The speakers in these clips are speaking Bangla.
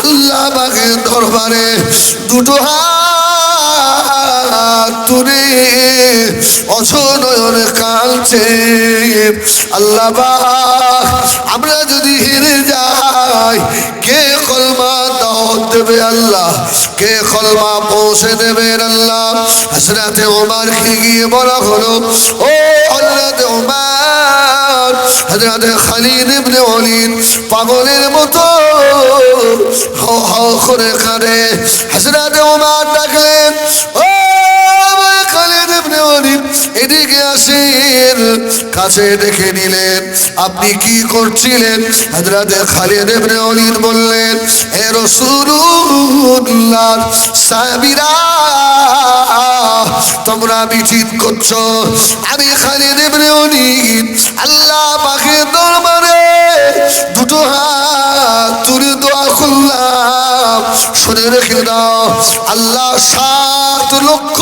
আল্লাহ বাগের দরবারে দুটো হাত তুলে অসনয়ন কালছে। আল্লাহ আমরা যদি হেরে যাই, কে কলমা দাওয়াত দেবে আল্লাহ? কে কলমা পৌঁছে দেবেন আল্লাহ? হাসরাতে ওমারকে গিয়ে বলা হলো, ও হজরতে ওমার হজরতে খালিদ ইবনে ওয়ালিদ পাগলের মতো হাও হাও করে কাঁদে। হজরত ওমর ডাকলেন, ও খালিদ ইবনে ওয়ালিদ, এদিকে আসেন কাছে দেখে নিলেন। আপনি কি করছিলেন? হজরতে খালিদ ইবনে ওলিদ বললেন হে রাসূলুল্লাহ, সাহাবীরা, তোমরা মিছিল করছ, আমি খালিদ ওলিদ আল্লাহ পাকের দরবারে দুটো হাত শুনে রেখে দাও। আল্লাহ সাত লক্ষ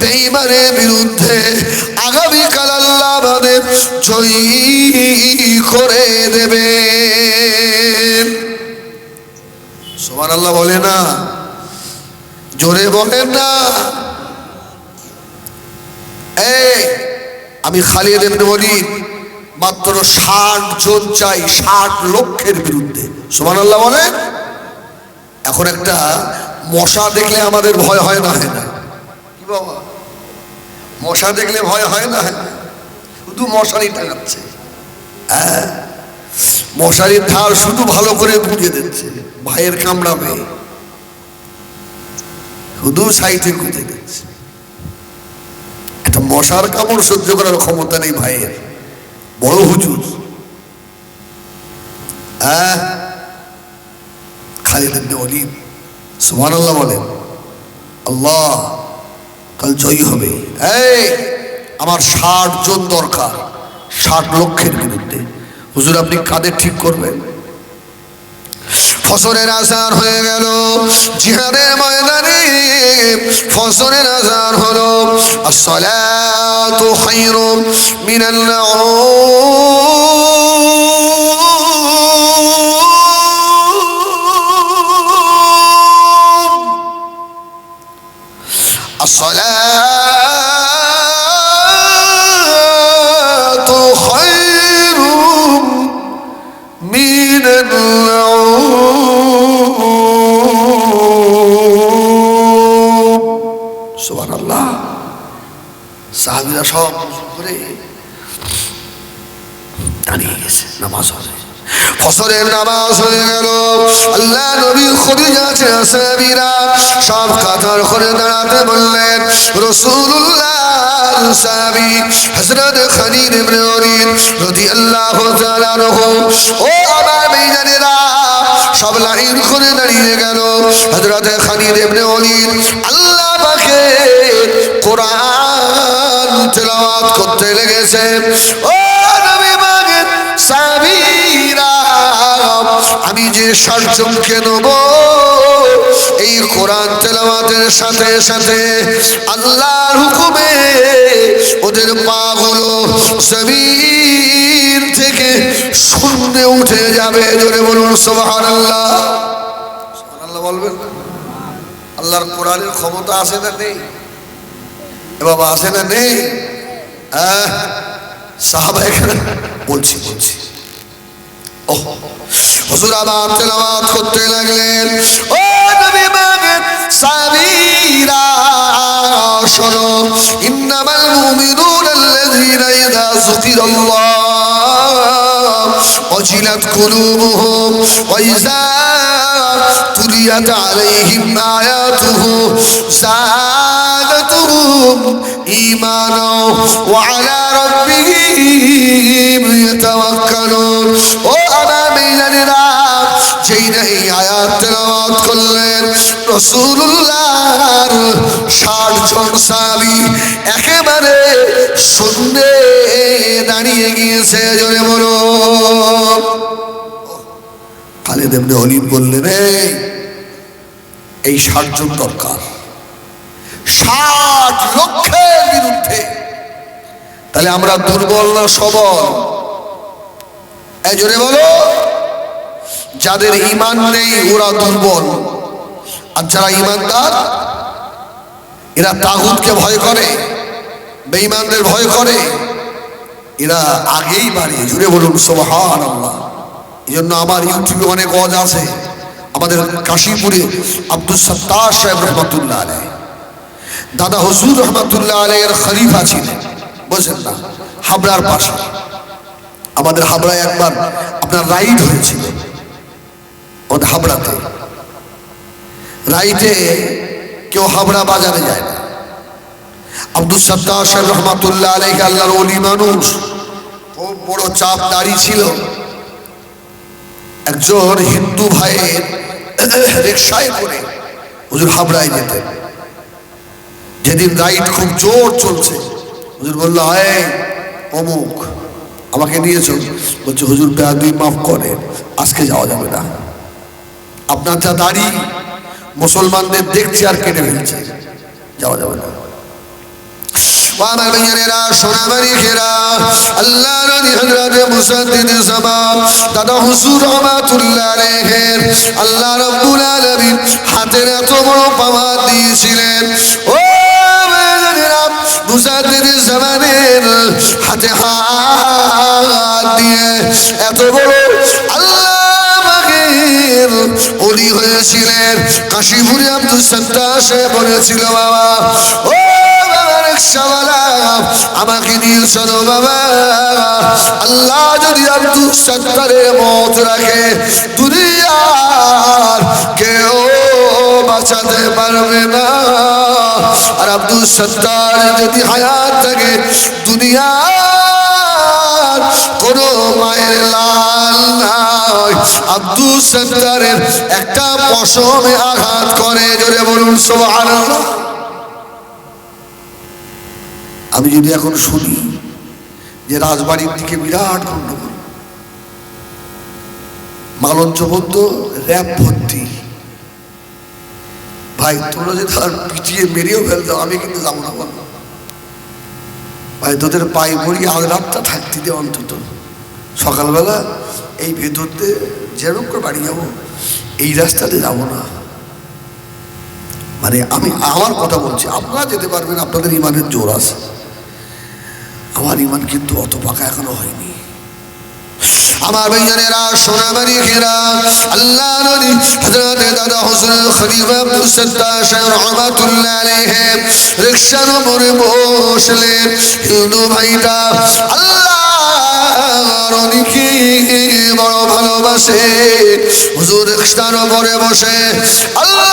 বেইমানের বিরুদ্ধে আগামীকাল আল্লাহ আমাদের জয়ী করে দেবে। সোমান আল্লাহ বলে না, জোরে বলেন না। আমি খালিদ এমনি বলি মাত্র ষাট জন চাই, ষাট লক্ষের বিরুদ্ধে। সোমান আল্লাহ বলেন? এখন একটা মশা দেখলে আমাদের ভয় হয় না? হয় না কি বাবা? মশা দেখলে ভয় হয় না? হয় না? শুধু মশারি টাঙাচ্ছে হ্যাঁ? মশারির ধার শুধু ভালো করে বুঝিয়ে দিচ্ছে ভাইয়ের কামড়াবে। শুধু সাইডে গুঁজে দিচ্ছে। একটা মশার কামড় সহ্য করার ক্ষমতা নেই ভাইয়ের। বড় হুজুর। হ্যাঁ? খালিদ ইবনে ওয়ালিদ সুবহানাল্লাহ বলেন, আল্লাহ, কাল জয়ী হবে। এই, আমার ষাট জন দরকার, ষাট লক্ষের বিরুদ্ধে। হুজুর, আপনি কাদের ঠিক করবেন? ফসলের আজার হয়ে গেল, জিহাদের ময়দানে ফসলের আজার হলো, আসসালাতু খায়রুম মিনাল নাউম দাঁড়িয়ে নামাজ হবে। ফসলের নামাজ হয়ে গেল। আল্লাহ নবী খদিজা সাহাবীরা। সব কাতার করে দাঁড়াতে বললেন, রাসূলুল্লাহ, সাহাবী, হযরত খালিদ ইবনে ওয়ালিদ রাদিয়াল্লাহু তাআলা আনহু, ও আমার মেয়েরা সব লাইন করে দাঁড়িয়ে গেল। হযরত খালিদ ইবনে ওয়ালিদ আল্লাহ পাকে কোরআন তেলাওয়াত করতে লেগেছে। ও আমি যে ষাটজনকে নেব, এই কোরআন তেলাওয়াতের সাথে সাথে আল্লাহর হুকুমে ওদের পা জমিন থেকে শূন্যে উঠে যাবে। জোরে বলুন, সুবহানাল্লাহ। আল্লাহ বলবেন আল্লাহর কোরআনের ক্ষমতা আছে না নেই? এ বাবা, আছে না নেই? হ্যাঁ? সাহাবা এখানে বলছি বলছি ও হুজুর আবার তেলাওয়াত করতে লাগলেন ও নবী মাগের সাবিরা শোনো ইন্নামাল মুমিনুন আল্লাযীনা ইযা যুকিরাল্লাহ وجلت قلوبهم وإذا تليت عليهم آياته زادتهم إيمانا وعلى ربهم يتوكلون ও আমার মেয়েরা যেই না এই আয়াত তেলাওয়াত করলেন রসুল্লাহর ষাট জন সাবি একেবারে শূন্যে দাঁড়িয়ে গিয়েছে জোরে বলো খালেদ এমনি অলিম বললেন "এই, এই ষাট জন দরকার। ষাট লক্ষের বিরুদ্ধে। তাহলে আমরা দুর্বল না সবল? এই জোরে বলো। যাদের ইমান নেই, ওরা দুর্বল। আর যারা ইমানদার, এরা তাগুতকে ভয় করে, বেঈমানদের ভয় করে। এরা আগেই বাড়ে জুড়ে বলুন সোহান আল্লাহ এই জন্য আমার ইউটিউবে অনেক ওয়াজ আছে। আমাদের কাশীপুরে আব্দুল সত্তার সাহেব রহমতুল্লাহ আলাই দাদা হজুর রহমতুল্লাহ আলাইয়ের খলিফা ছিলেন বুঝলেন না, হাবড়ার পাশে। আমাদের হাবড়ায় একবার আপনার রাইড হয়েছিল আমাদের হাবড়াতে। রাইটে কেউ হাবড়া বাজারে যায় না। আব্দুল সত্তার সাহেব রহমাতুল্লাহ আলাইহি আল্লাহর ওলি মানুষ, খুব বড় চাপ দাড়ি ছিল। একজন হিন্দু ভাইয়ের রিক্সায় করে। হুজুর হাবড়ায় যেতেন যেদিন রাইড খুব জোর চলছে, হুজুর বলল আয় অমুক, আমাকে নিয়েছো? বলছে, হুজুর বেয়াদি মাফ করে, আজকে যাওয়া যাবে না। আপনার যা দাড়ি, মুসলমানদের দেখছে আর কেটে ফেলছে, যাওয়া যাবে না। এত বড় হাতে এত বড় আল্লাহ হয়েছিলেন কাশীপুরে আব্দুল সত্তার সাহেব বলেছিল বাবা ও রিক্সাওয়ালা আমাকে নিয়ে চলো বাবা। আল্লাহ যদি আব্দুল সত্তারের মত রাখে, দুনিয়ার কেউ বাঁচাতে পারবে না। আর আব্দুল সত্তার যদি হায়াত থাকে, দুনিয়ার কোনো মায়ের লাল নাই। আব্দুল সত্তারের একটা পশমে আঘাত করে, জোরে বলুন, সুবহানাল্লাহ। আমি যদি এখন শুনি যে রাজবাড়ির দিকে বিরাট গন্ডগোল, মালঞ্চ বলতো র্যাব ভর্তি। ভাই, তোমরা যদি আর পিটিয়ে মেরেও ফেলতো আমি কিন্তু যাব না বলব ভাই, তোদের পায়ে পড়ি আজ রাতটা থাকতে দে অন্তত। সকালবেলা এই ভেতরতে যেরকম করে বাড়ি যাব, এই রাস্তাতে যাব না। মানে আমি আমার কথা বলছি, আপনারা যেতে পারবেন, আপনাদের ইমানের জোর আছে। আমার ইমান কিন্তু অত পাকা এখনও হয়নি। আমার ভাইজানেরা সোনাবাড়ি ঘেরা আল্লাহ নবী দাদা হোসেন খলিফা আব্দুল সত্তার রহমাতুল্লাহ আলাইহি রিকশার উপরে বসলেন। হিন্দু ভাইটা বড় ভালোবাসে। হুজুর রিকশার উপরে বসে, আল্লাহ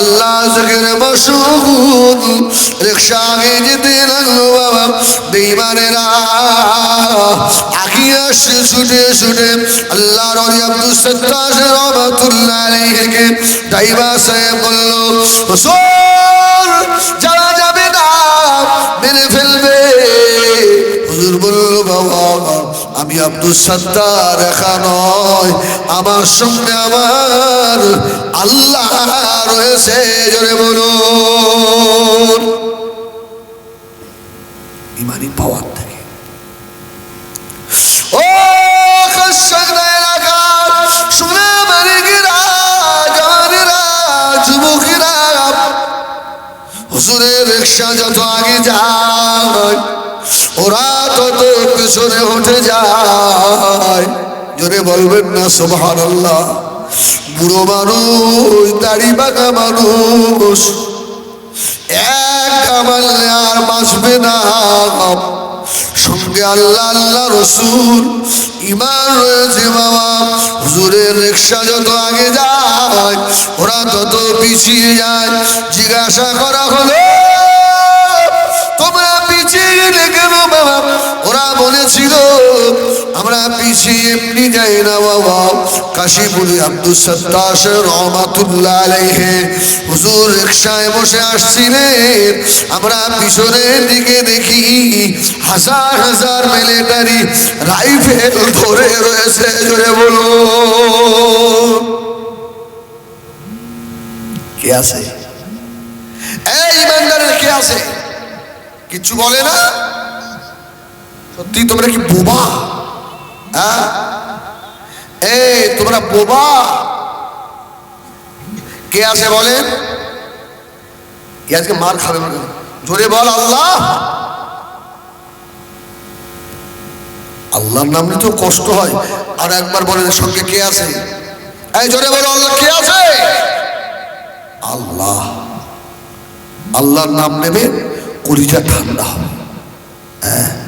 আল্লাহ জিকির মশহুদ রিকশা আগে যেতে লাগল বাবা বেঈমানেরা আগিয়ে আসছে ছুটে ছুটে আল্লাহ রলি আব্দুল সত্তার রহমাতুল্লাহ আলাইহিকে ড্রাইভার সাহেব বলল হুজুর যাওয়া যাবে না মেরে ফেলবে। আমি আব্দুল সত্তার একা নয় আমার সঙ্গে আমার আল্লাহ রয়েছে, জোরে বলুন। ইমানি পাওয়ার থাকে। ও জওয়ানেরা যুবকেরা। হুজুরের রিক্সা যত আগে যায় ওরা তত পিছনে উঠে যায়। জোরে বলবেন না সোভান আল্লাহ বুড়ো মানুষ, দাড়ি মানুষ। এক আর বাঁচবে না। আল্লাহ আল্লাহ ইমান যত আগে যায়, ওরা তত পিছিয়ে যায়। জিজ্ঞাসা করা হলো, তোমরা পিছিয়ে গেলে আমরা পিছিয়ে এমনি যাই না বাবা। কাশীপুরে আব্দুল সত্তাস রহমাতুল্লাহ আলাইহে। হুজুর রিক্সায় বসে আসছিলেন। আমরা পিছনের দিকে দেখি হাজার হাজার মিলিটারি রাইফেল ধরে রয়েছে, জোরে বলো কে আছে? এই ইমানদারের কে আছে? কিছু বলে না? সত্যি তোমরা কি বোবা? হ্যাঁ? এই, তোমরা বোবা? কে আছে বলেন? আজকে মার খাবে? জোরে বল, আল্লাহ! আল্লাহর নাম নিতেও কষ্ট হয়। আর একবার বলেন সঙ্গে কে আছে? এই, জোরে বলো, আল্লাহ, কে আছে? আল্লাহ। আল্লাহর নাম নেবে কলিজা ঠান্ডা। হবে